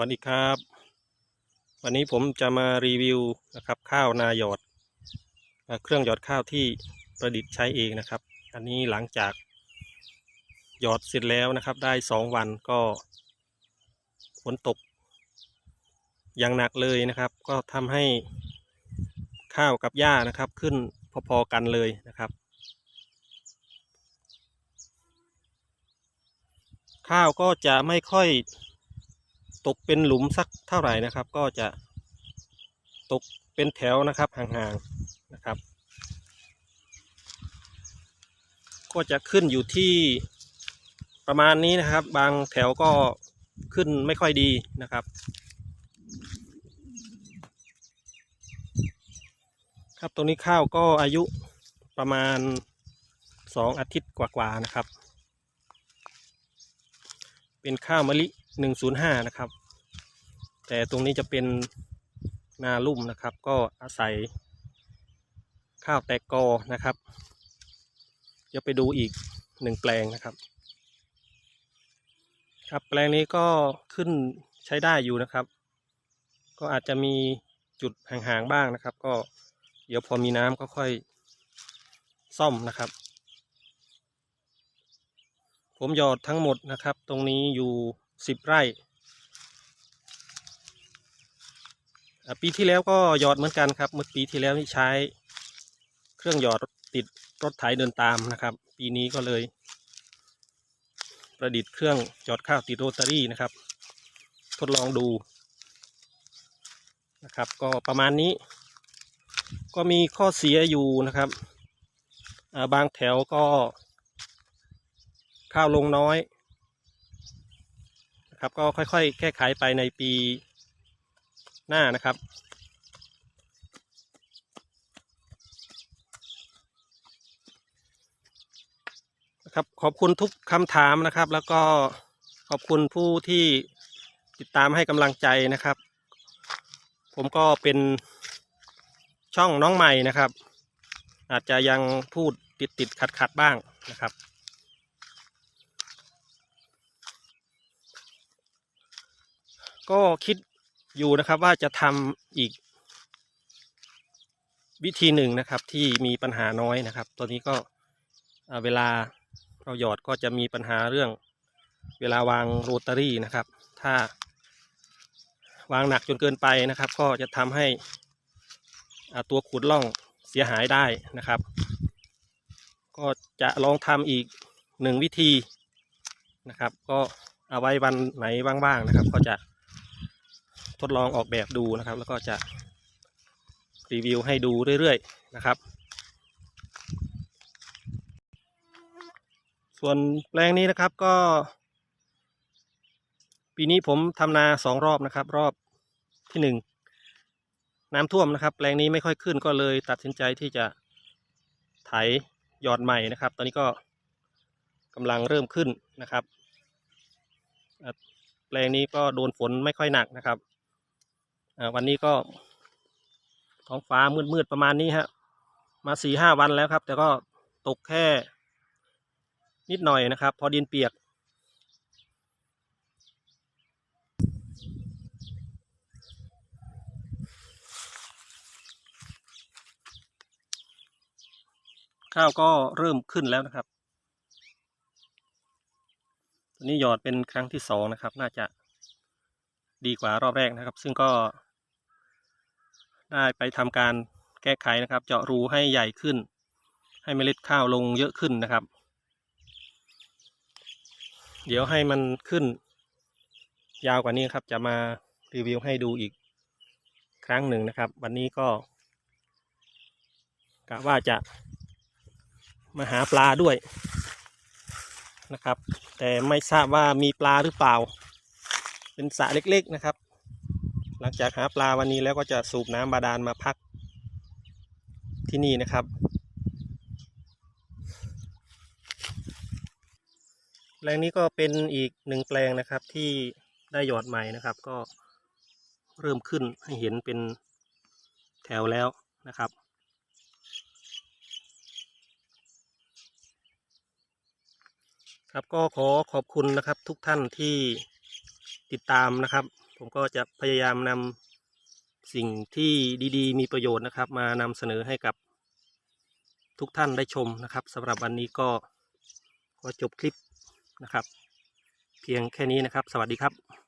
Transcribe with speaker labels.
Speaker 1: วัสดีครับ วันนี้ผมจะมารีวิวนะครับข้าวนาหยอดเอ่อเครื่องหยอดข้าวที่ประดิษฐ์ใช้เองนะครับ อันนี้หลังจากหยอดเสร็จแล้วนะครับ ได้สองวันก็ฝนตก อย่างหนักเลยนะครับ ก็ทำให้ข้าวกับหญ้านะครับ ขึ้นพอๆกันเลยนะครับ ข้าวก็จะไม่ค่อย ตกเป็นหลุมสักเท่าไหร่นะครับ ก็จะตกเป็นแถวนะครับห่างๆนะครับ ก็จะขึ้นอยู่ที่ประมาณนี้นะครับ บางแถวก็ขึ้นไม่ค่อยดีนะครับ ครับตรงนี้ข้าวก็อายุประมาณสองอาทิตย์กว่าๆนะครับ เป็นข้าวมะลิ หนึ่งศูนย์ห้านะครับ แต่ตรงนี้จะเป็นนาลุ่มนะครับ ก็อาศัยข้าวแตกกอนะครับ เดี๋ยวไปดูอีกหนึ่งแปลงนะครับ ครับแปลงนี้ก็ขึ้นใช้ได้อยู่นะครับ ก็อาจจะมีจุดห่างๆบ้างนะครับ ก็เดี๋ยวพอมีน้ำก็ค่อยซ่อมนะครับ ผมหยอดทั้งหมดนะครับ ตรงนี้อยู่ สิบไร่ปีที่แล้วก็หยอดเหมือนกันครับ เมื่อปีที่แล้วนี่ใช้ เครื่องหยอดติดรถไถเดินตามนะครับ ปีนี้ก็เลย ประดิษฐ์เครื่องหยอดข้าวติดโรตารี่นะครับ ทดลองดูนะครับ ก็ประมาณนี้ ก็มีข้อเสียอยู่นะครับบางแถวก็ข้าวลงน้อย นะครับ ก็ค่อยๆ แก้ไขไปในปีหน้านะครับ นะครับ ขอบคุณทุกคำถามนะครับ แล้วก็ขอบคุณผู้ที่ติดตามให้กำลังใจนะครับ ผมก็เป็นช่องน้องใหม่นะครับ อาจจะยังพูดติดติดขัดขัดๆบ้างนะครับ ก็คิดอยู่นะครับว่าจะทำอีก วิธีหนึ่งนะครับ ที่มีปัญหาน้อยนะครับ ตอนนี้ก็เวลาเราหยอดก็จะมีปัญหาเรื่องเวลาวางโรตารี่นะครับ ถ้าวางหนักจนเกินไปนะครับ ก็จะทำให้ตัวขุดล่องเสียหายได้นะครับ ก็จะลองทำอีกหนึ่งวิธีนะครับ ก็เอาไว้วันไหนว่างๆนะครับ ก็จะ ทดลองออกแบบดูนะครับ แล้วก็จะรีวิวให้ดูเรื่อยๆนะครับ ส่วนแปลงนี้นะครับก็ ปีนี้ผมทำนาสองรอบนะครับ รอบที่หนึ่งน้ำท่วมนะครับ แปลงนี้ไม่ค่อยขึ้นก็เลยตัดสินใจที่จะไถหยอดใหม่นะครับ ตอนนี้ก็กำลังเริ่มขึ้นนะครับแปลงนี้ก็โดนฝนไม่ค่อยหนักนะครับ วันนี้ก็ ท้องฟ้ามืดๆประมาณนี้ฮะ มาสี่ห้าวันแล้วครับ แต่ก็ตกแค่ นิดหน่อยนะครับ พอดินเปียก ข้าวก็เริ่มขึ้นแล้วนะครับตอนนี้หยอดเป็นครั้งที่สองนะครับ น่าจะดีกว่ารอบแรกนะครับ ซึ่งก็ ได้ไปทำการแก้ไขนะครับ เจาะรูให้ใหญ่ขึ้น ให้เมล็ดข้าวลงเยอะขึ้นนะครับ เดี๋ยวให้มันขึ้น ยาวกว่านี้ครับ จะมารีวิวให้ดูอีกครั้งหนึ่งนะครับ วันนี้ก็กะว่าจะมาหาปลาด้วยนะครับ แต่ไม่ทราบว่ามีปลาหรือเปล่า เป็นสระเล็กๆนะครับ หลังจากหาปลาวันนี้แล้วก็จะสูบน้ำบาดาลมาพักที่นี่นะครับ แปลงนี้ก็เป็นอีกหนึ่งแปลงนะครับที่ได้หยอดใหม่นะครับ ก็เริ่มขึ้นให้เห็นเป็นแถวแล้วนะครับครับก็ขอขอบคุณนะครับทุกท่านที่ติดตามนะครับ ผมก็จะพยายามนำสิ่งที่ดีๆ มีประโยชน์นะครับ มานำเสนอให้กับทุกท่านได้ชมนะครับสำหรับวันนี้ก็ขอจบคลิปนะครับ เพียงแค่นี้นะครับ สวัสดีครับ